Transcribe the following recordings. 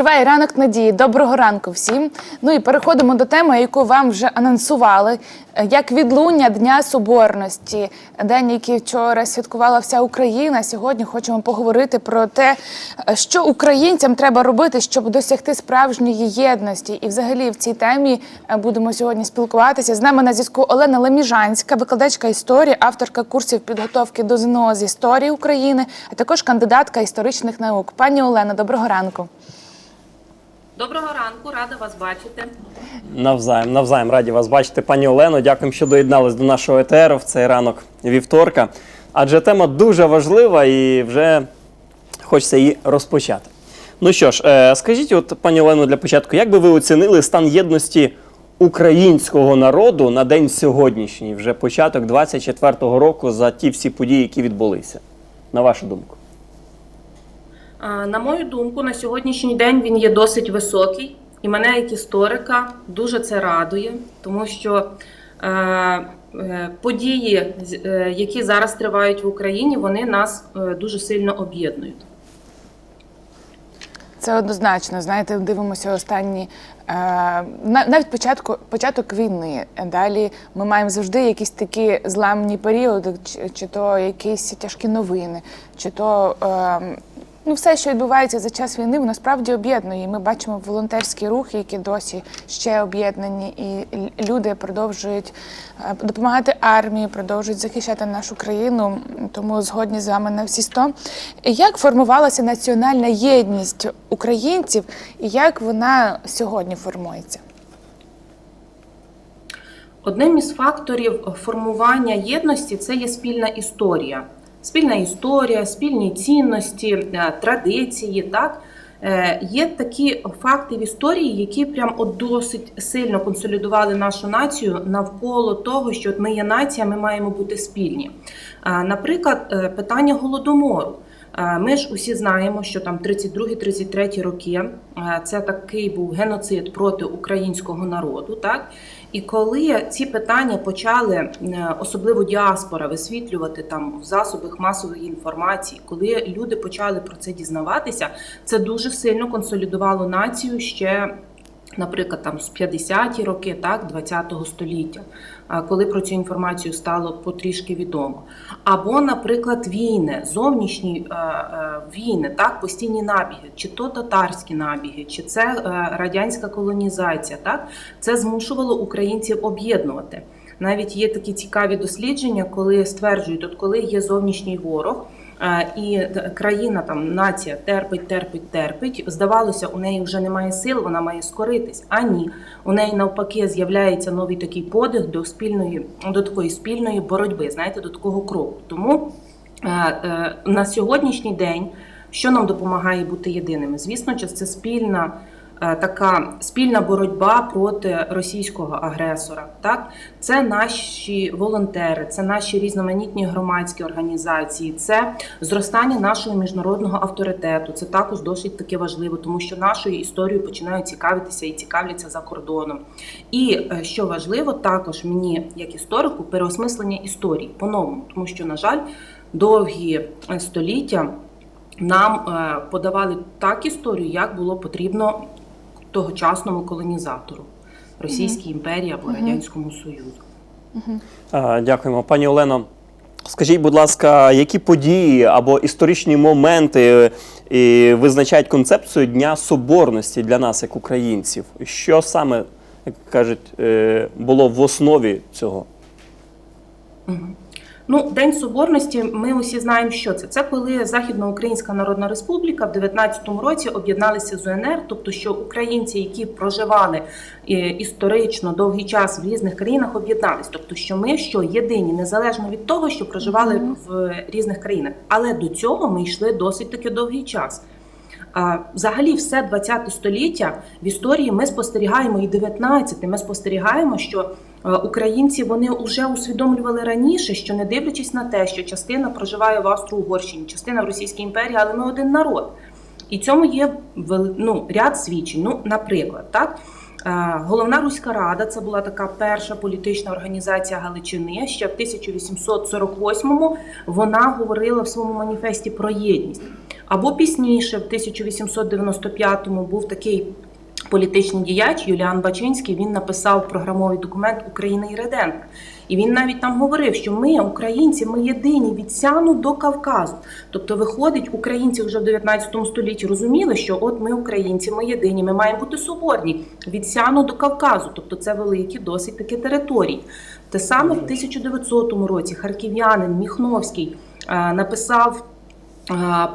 Триває ранок надії. Доброго ранку всім. Ну і переходимо до теми, яку вам вже анонсували. Е, Як відлуння Дня Соборності, день, який вчора святкувала вся Україна. Сьогодні хочемо поговорити про те, е, що українцям треба робити, щоб досягти справжньої єдності. І, взагалі, в цій темі е, будемо сьогодні спілкуватися. З нами на зв'язку Олена Леміжанська, викладачка історії, авторка курсів підготовки до ЗНО з історії України, а також кандидатка історичних наук. Пані Олена, доброго ранку. Доброго ранку, рада вас бачити. Навзаєм, навзаєм раді вас бачити, пані Олено. Дякуємо, що доєднались до нашого етеру в цей ранок вівторка. Адже тема дуже важлива і вже хочеться її розпочати. Ну що ж, е, скажіть, от пані Олено, для початку, як би ви оцінили стан єдності українського народу на день сьогоднішній, вже початок 24-го року, за ті всі події, які відбулися? На вашу думку? На мою думку, на сьогоднішній день він є досить високий, і мене, як історика, дуже це радує, тому що е, е, події, е, які зараз тривають в Україні, вони нас дуже сильно об'єднують. Це однозначно. Знаєте, дивимося останні е, на- навіть початку початок війни. Далі ми маємо завжди якісь такі зламні періоди, чи, чи то якісь тяжкі новини, чи то. Е, Ну, все, що відбувається за час війни, воно справді об'єднує. Ми бачимо волонтерські рухи, які досі ще об'єднані, і люди продовжують е, допомагати армії, продовжують захищати нашу країну. Тому згодні з вами на всі сто. Як формувалася національна єдність українців, і як вона сьогодні формується? Одним із факторів формування єдності це є спільна історія. Спільна історія, спільні цінності, е, традиції. Так? Е, Є такі факти в історії, які прям от досить сильно консолідували нашу націю навколо того, що ми є нація, ми маємо бути спільні. Наприклад, е, питання голодомору. Е, Ми ж усі знаємо, що там 32-33 роки е, це такий був геноцид проти українського народу. Так і коли ці питання почали, е, особливо діаспора, висвітлювати там в засобах масової інформації, коли люди почали про це дізнаватися, це дуже сильно консолідувало націю ще. Наприклад, там з 50-ті роки, так, 20-го століття, коли про цю інформацію стало потрішки відомо. Або, наприклад, війни, зовнішні е, е, війни, так, постійні набіги, чи то татарські набіги, чи це е, радянська колонізація, так, це змушувало українців об'єднувати. Навіть є такі цікаві дослідження, коли стверджують, от коли є зовнішній ворог. Е, І країна там нація терпить, терпить, терпить. Здавалося, у неї вже немає сил, вона має скоритись. А ні, у неї навпаки з'являється новий такий подих до спільної, до такої спільної боротьби. Знаєте, до такого кроку. Тому е, е, на сьогоднішній день що нам допомагає бути єдиними? Звісно, це спільна. Е, Така спільна боротьба проти російського агресора, так це наші волонтери, це наші різноманітні громадські організації, це зростання нашого міжнародного авторитету. Це також досить таки важливо, тому що нашою історією починають цікавитися і цікавляться за кордоном. І е, що важливо, також мені, як історику, переосмислення історії по-новому, тому що, на жаль, довгі е, століття нам подавали так історію, як було потрібно тогочасному колонізатору Російській імперії або Радянському Союзу. Е, Дякуємо, пані Олено. Скажіть, будь ласка, які події або історичні моменти е, визначають концепцію Дня Соборності для нас, як українців? Що саме, як кажуть, е, було в основі цього? Ну, День Соборності, ми усі знаємо, що це. Це коли Західноукраїнська Народна Республіка в 19-му році об'єдналися з УНР, тобто що українці, які проживали е, історично довгий час в різних країнах, об'єднались. Тобто, що ми що єдині, незалежно від того, що проживали в різних країнах. Але до цього ми йшли досить таки довгий час. А, Взагалі, все 20 століття в історії ми спостерігаємо і 19 Ми спостерігаємо, що українці вони вже усвідомлювали раніше, що не дивлячись на те, що частина проживає в Австро-Угорщині, частина в Російській імперії, але ми один народ. І цьому є ну, ряд свідчень. Ну, наприклад, так Е, Головна Руська Рада це була така перша політична організація Галичини. Ще в 1848-му вона говорила в своєму маніфесті про єдність. Або пізніше, в 1895-му, був такий політичний діяч Юліан Бачинський. Він написав програмовий документ Україна і. І він навіть там говорив, що ми, українці, ми єдині від Сяну до Кавказу. Тобто, виходить, українці вже в 19 столітті розуміли, що от ми, українці, ми єдині, ми маємо бути соборні від Сяну до Кавказу. Тобто, це великі, досить такі території. Те саме в 1900 році харків'янин Міхновський е, написав.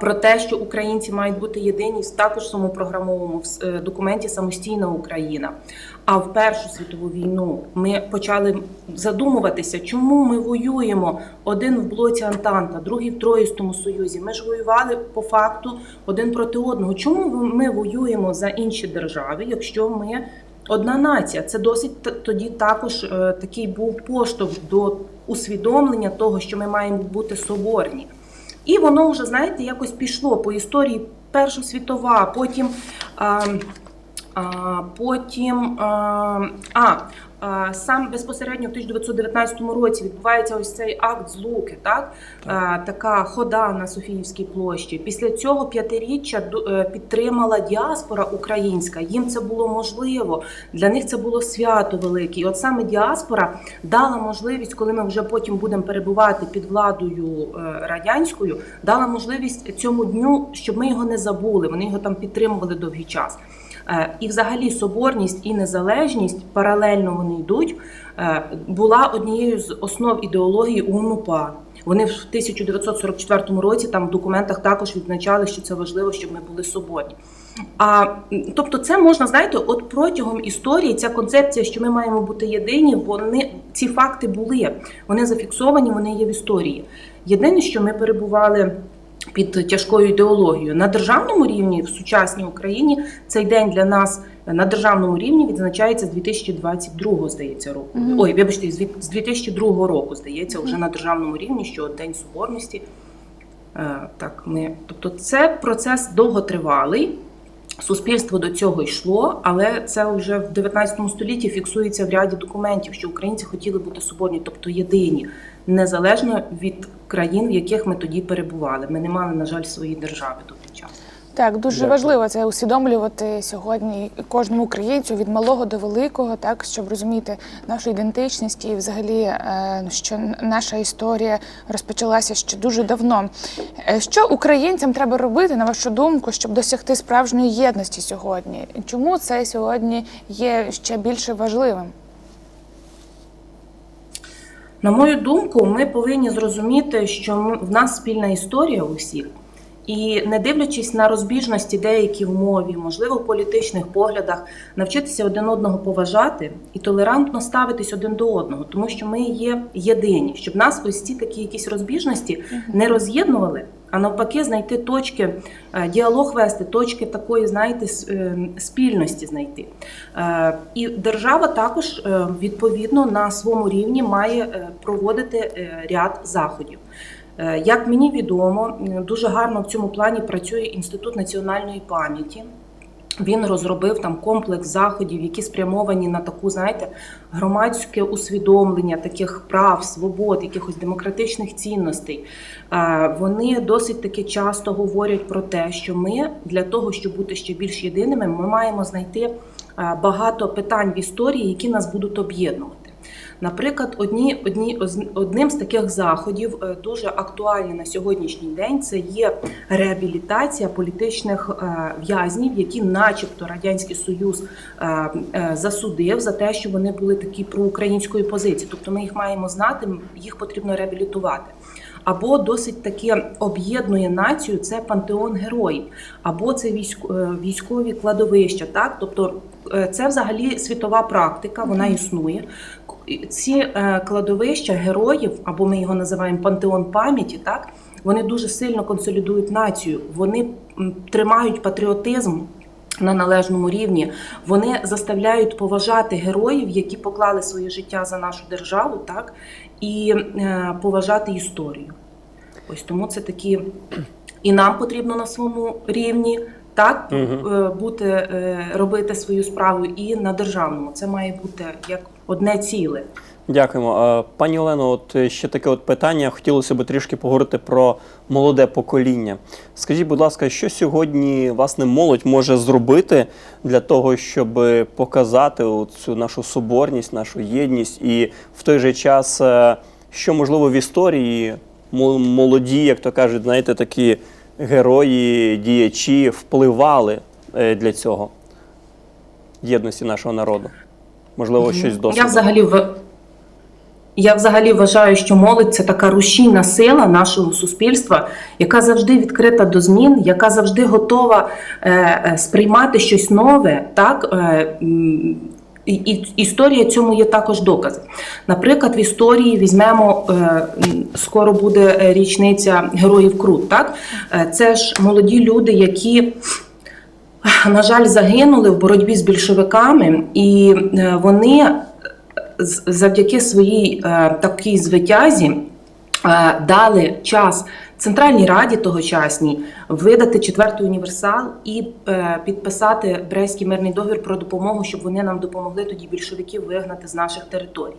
Про те, що українці мають бути єдині, також в своєму програмовому е, документі Самостійна Україна. А в Першу світову війну ми почали задумуватися, чому ми воюємо один в блоці Антанта, другий в Троїстому Союзі. Ми ж воювали по факту один проти одного. Чому ми воюємо за інші держави, якщо ми одна нація? Це досить тоді також е, такий був поштовх до усвідомлення того, що ми маємо бути соборні. І воно вже, знаєте, якось пішло по історії Перша світова, потім. А, а, потім а, а, сам безпосередньо в 1919 році відбувається ось цей акт злуки, так? А, така хода на Софіївській площі. Після цього п'ятиріччя е, підтримала діаспора українська. Їм це було можливо. Для них це було свято велике. І от саме діаспора дала можливість, коли ми вже потім будемо перебувати під владою е, радянською, дала можливість цьому дню, щоб ми його не забули. Вони його там підтримували довгий час. Е, І, взагалі, соборність і незалежність паралельно вони йдуть. е, Була однією з основ ідеології УНУПА. Вони в 1944 році там в документах також відзначали, що це важливо, щоб ми були соборні. А тобто, це можна знаєте, от протягом історії ця концепція, що ми маємо бути єдині, вони ці факти були. Вони зафіксовані, вони є в історії. Єдине, що ми перебували під тяжкою ідеологією на державному рівні в сучасній Україні цей день для нас на державному рівні відзначається з 2022, здається, року. Мгм. Ой, вибачте, з від- з 2002 року здається, вже на державному рівні, що День Соборності. Е, Так, ми, тобто, це процес довготривалий. Суспільство до цього йшло, але це вже в 19 столітті фіксується в ряді документів, що українці хотіли бути соборні, тобто єдині, незалежно від країн, в яких ми тоді перебували. Ми не мали, на жаль, свої держави до той час. Так, дуже Дякую. важливо це усвідомлювати сьогодні кожному українцю від малого до великого, так щоб розуміти нашу ідентичність і взагалі, е, що наша історія розпочалася ще дуже давно. Е, Що українцям треба робити, на вашу думку, щоб досягти справжньої єдності сьогодні? Чому це сьогодні є ще більше важливим? На мою думку, ми повинні зрозуміти, що в нас спільна історія усіх. І не дивлячись на розбіжності деякі в мові, можливо, в політичних поглядах, навчитися один одного поважати і толерантно ставитись один до одного, тому що ми є єдині, щоб нас ось ці такі якісь розбіжності не роз'єднували, а навпаки, знайти точки, е, діалог вести, точки такої, знаєте, е, спільності знайти. Е, І держава також відповідно на своєму рівні має проводити ряд заходів. Як мені відомо, дуже гарно в цьому плані працює Інститут національної пам'яті. Він розробив там комплекс заходів, які спрямовані на таку, знаєте, громадське усвідомлення таких прав, свобод, якихось демократичних цінностей. Вони досить таки часто говорять про те, що ми для того, щоб бути ще більш єдиними, ми маємо знайти багато питань в історії, які нас будуть об'єднувати. Наприклад, одні, одні, одним з таких заходів е, дуже актуальний на сьогоднішній день це є реабілітація політичних е, в'язнів, які, начебто, радянський союз е, засудив за те, що вони були такі проукраїнської позиції. Тобто, ми їх маємо знати, їх потрібно реабілітувати. Або досить таке об'єднує націю це пантеон героїв, або це військ, військові кладовища. Так, тобто це взагалі світова практика, вона існує. Ці е, кладовища героїв, або ми його називаємо пантеон пам'яті, так вони дуже сильно консолідують націю. Вони тримають патріотизм. На належному рівні вони заставляють поважати героїв, які поклали своє життя за нашу державу, так і е, поважати історію. Ось тому це такі і нам потрібно на своєму рівні так е, бути е, робити свою справу, і на державному. Це має бути як одне ціле. Дякуємо. Пані Олено, от е, ще таке от питання. Хотілося б трішки поговорити про молоде покоління. Скажіть, будь ласка, що сьогодні власне молодь може зробити для того, щоб показати цю нашу соборність, нашу єдність, і в той же час, що можливо в історії молоді, як то кажуть, знаєте, такі герої, діячі впливали е, для цього єдності нашого народу? Можливо, щось досвіду. Я взагалі в я взагалі вважаю, що молодь це така рушійна сила нашого суспільства, яка завжди відкрита до змін, яка завжди готова е, е, сприймати щось нове. Так е, і, історія цьому є також доказ. Наприклад, в історії візьмемо е, скоро буде е, річниця героїв Крут. Так Е, це ж молоді люди, які на жаль, загинули в боротьбі з більшовиками, і вони завдяки своїй такій звитязі дали час Центральній Раді тогочасній видати четвертий універсал і е, підписати Брестський мирний договір про допомогу, щоб вони нам допомогли тоді більшовиків вигнати з наших територій.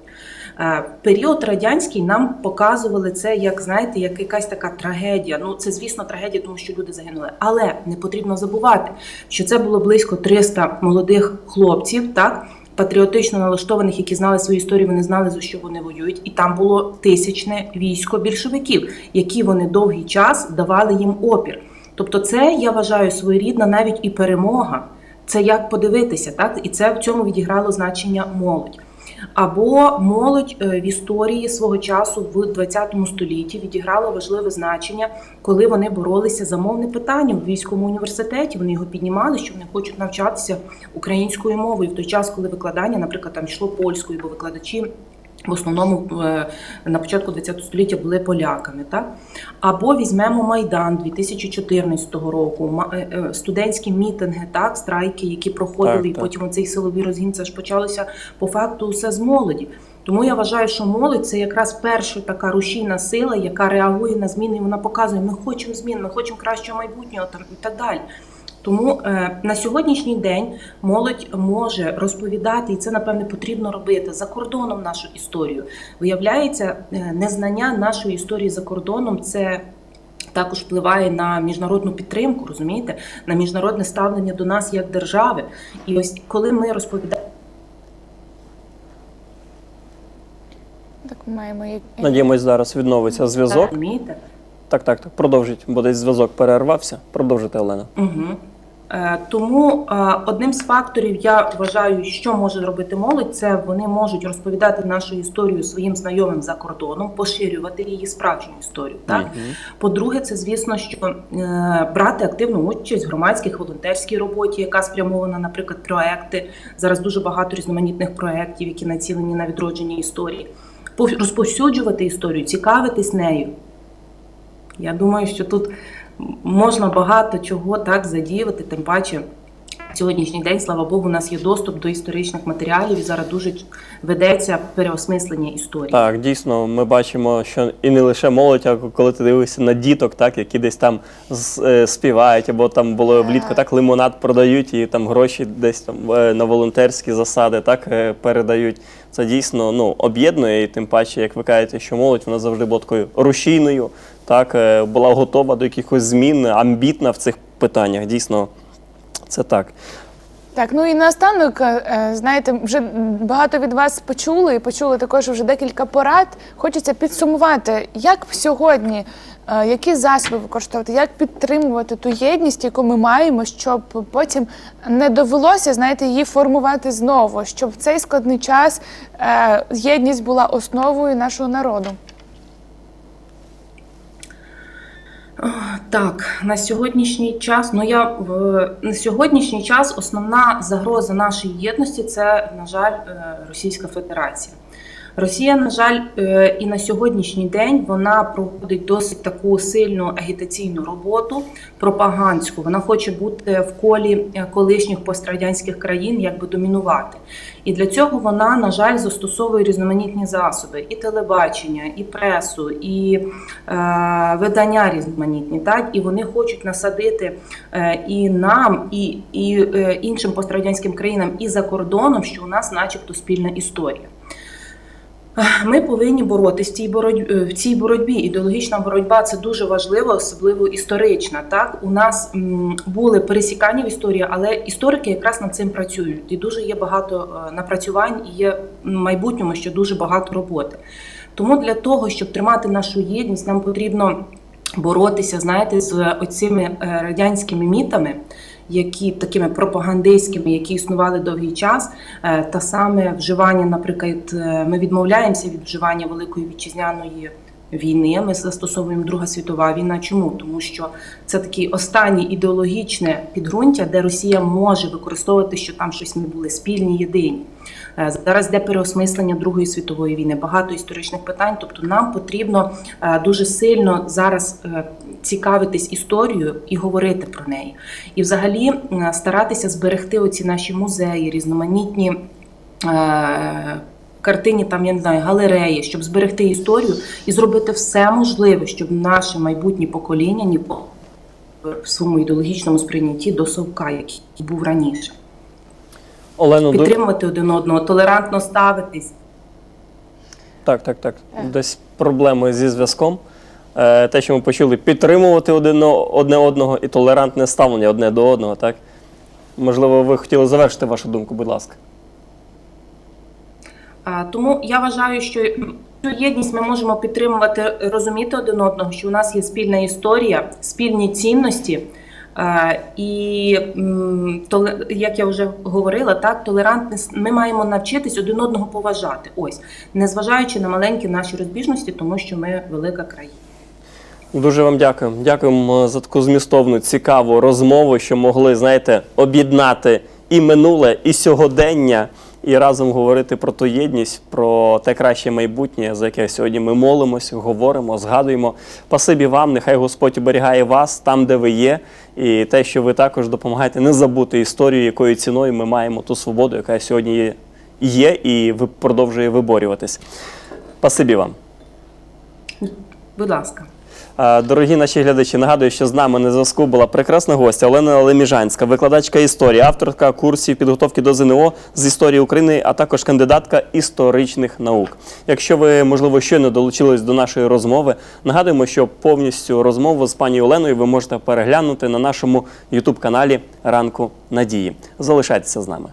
Е, період радянський нам показували це як знаєте, як якась така трагедія. Ну це звісно трагедія, тому що люди загинули. Але не потрібно забувати, що це було близько 300 молодих хлопців, так патріотично налаштованих, які знали свою історію, вони знали за що вони воюють, і там було тисячне військо більшовиків, які вони довгий час давали їм опір. Тобто, це я вважаю своєрідна навіть і перемога. Це як подивитися, так і це в цьому відіграло значення молодь. Або молодь е, в історії свого часу в 20 столітті відіграла важливе значення, коли вони боролися за мовне питання в військовому університеті. Вони його піднімали, що вони хочуть навчатися українською мовою в той час, коли викладання, наприклад, там йшло польською, бо викладачі. В основному е, на початку ХХ століття були поляками, так або візьмемо майдан 2014 року, е, е, студентські мітинги, так страйки, які проходили, Так, і так. цей силовий розгін. Це ж почалося по факту все з молоді. Тому я вважаю, що молодь це якраз перша така рушійна сила, яка реагує на зміни. і Вона показує, ми хочемо змін, ми хочемо кращого майбутнього і так далі. Тому е, на сьогоднішній день молодь може розповідати, і це напевне потрібно робити за кордоном нашу історію. Виявляється, е, незнання нашої історії за кордоном це. Також впливає на міжнародну підтримку, розумієте, на міжнародне ставлення до нас як держави. І ось коли ми розповідаємо. Так, ми маємо Надіємось, зараз відновиться зв'язок. Розумієте? Так, так, так. Продовжіть, бо десь зв'язок перервався. Продовжуйте, Олена. Угу. Е, тому е, одним з факторів я вважаю, що може зробити молодь, це вони можуть розповідати нашу історію своїм знайомим за кордоном, поширювати її справжню історію. Так Мгм. по-друге, це звісно, що е, брати активну участь в громадських волонтерській роботі, яка спрямована, наприклад, проекти. Зараз дуже багато різноманітних проєктів, які націлені на відродження історії. Пов- Розповсюджувати історію, цікавитись нею. Я думаю, що тут можна багато чого так задіяти, тим паче. Сьогоднішній день, слава Богу, у нас є доступ до історичних матеріалів і зараз дуже ведеться переосмислення історії. Так, дійсно, ми бачимо, що і не лише молодь, а коли ти дивишся на діток, так, які десь там е, співають, або там було влітку так лимонад продають і там гроші десь там е, на волонтерські засади так е, передають. Це дійсно ну, об'єднує, і тим паче, як ви кажете, що молодь вона завжди була такою рушійною, так, була готова до якихось змін, амбітна в цих питаннях. Дійсно, це так. Так, ну і наостанок, е, знаєте, вже багато від вас почули і почули також вже декілька порад. Хочеться підсумувати, як сьогодні, е, які засоби використовувати, як підтримувати ту єдність, яку ми маємо, щоб потім не довелося, знаєте, її формувати знову, щоб в цей складний час е, єдність була основою нашого народу. Так, на сьогоднішній час, ну я в на сьогоднішній час основна загроза нашої єдності це, на жаль, е, Російська Федерація. Росія, на жаль, е, і на сьогоднішній день вона проводить досить таку сильну агітаційну роботу, пропагандську. Вона хоче бути в колі е, колишніх пострадянських країн, якби домінувати. І для цього вона, на жаль, застосовує різноманітні засоби: і телебачення, і пресу, і е, видання різноманітні. Так? І вони хочуть насадити е, і нам, і, і е, іншим пострадянським країнам, і за кордоном, що у нас, начебто, спільна історія. Ми повинні боротися в цій боротьбі в цій боротьбі. Ідеологічна боротьба це дуже важливо, особливо історична. Так у нас були пересікання в історії, але історики якраз над цим працюють. І дуже є багато е, напрацювань, і є в майбутньому ще дуже багато роботи. Тому для того, щоб тримати нашу єдність, нам потрібно боротися, знаєте, з оцими е, радянськими мітами, які такими пропагандистськими, які існували довгий час, Е, та саме вживання, наприклад, е, ми відмовляємося від вживання великої вітчизняної. Війни ми застосовуємо Друга світова війна. Чому? Тому що це таке останнє ідеологічне підґрунтя, де Росія може використовувати, що там щось ми були спільні, єдині. Е, Зараз йде переосмислення Другої світової війни, багато історичних питань. Тобто нам потрібно е, дуже сильно зараз е, цікавитись історією і говорити про неї. І взагалі старатися зберегти оці наші музеї, різноманітні. Е, Картині там я не знаю галереї, щоб зберегти історію і зробити все можливе, щоб наше майбутнє покоління ні в своєму ідеологічному сприйнятті до совка, який був раніше, Олено, ду- підтримувати один одного, толерантно ставитись. Так, так, так. Десь проблеми зі зв'язком. Е, Те, що ми почули, підтримувати один одне одного і толерантне ставлення одне до одного, так? Можливо, ви хотіли завершити вашу думку, будь ласка. А, Тому я вважаю, що цю єдність ми можемо підтримувати, розуміти один одного, що у нас є спільна історія, спільні цінності. Е, І як я вже говорила, так толерантність ми маємо навчитись один одного поважати. Ось незважаючи на маленькі наші розбіжності, тому що ми велика країна. Дуже вам дякую. Дякуємо за таку змістовну, цікаву розмову, що могли, знаєте, об'єднати і минуле, і сьогодення, і разом говорити про ту єдність, про те краще майбутнє, за яке сьогодні ми молимось, говоримо, згадуємо. Спасибі вам, нехай Господь оберігає вас там, де ви є, і те, що ви також допомагаєте не забути історію, якою ціною ми маємо ту свободу, яка сьогодні є, і продовжує виборюватись. Спасибі вам. Будь ласка. Дорогі наші глядачі, нагадую, що з нами на зв'язку була прекрасна гостя Олена Леміжанська, викладачка історії, авторка курсів підготовки до ЗНО з історії України, а також кандидатка історичних наук. Якщо ви, можливо, щойно долучились до нашої розмови, нагадуємо, що повністю розмову з пані Оленою ви можете переглянути на нашому ютуб каналі Ранку Надії. Залишайтеся з нами.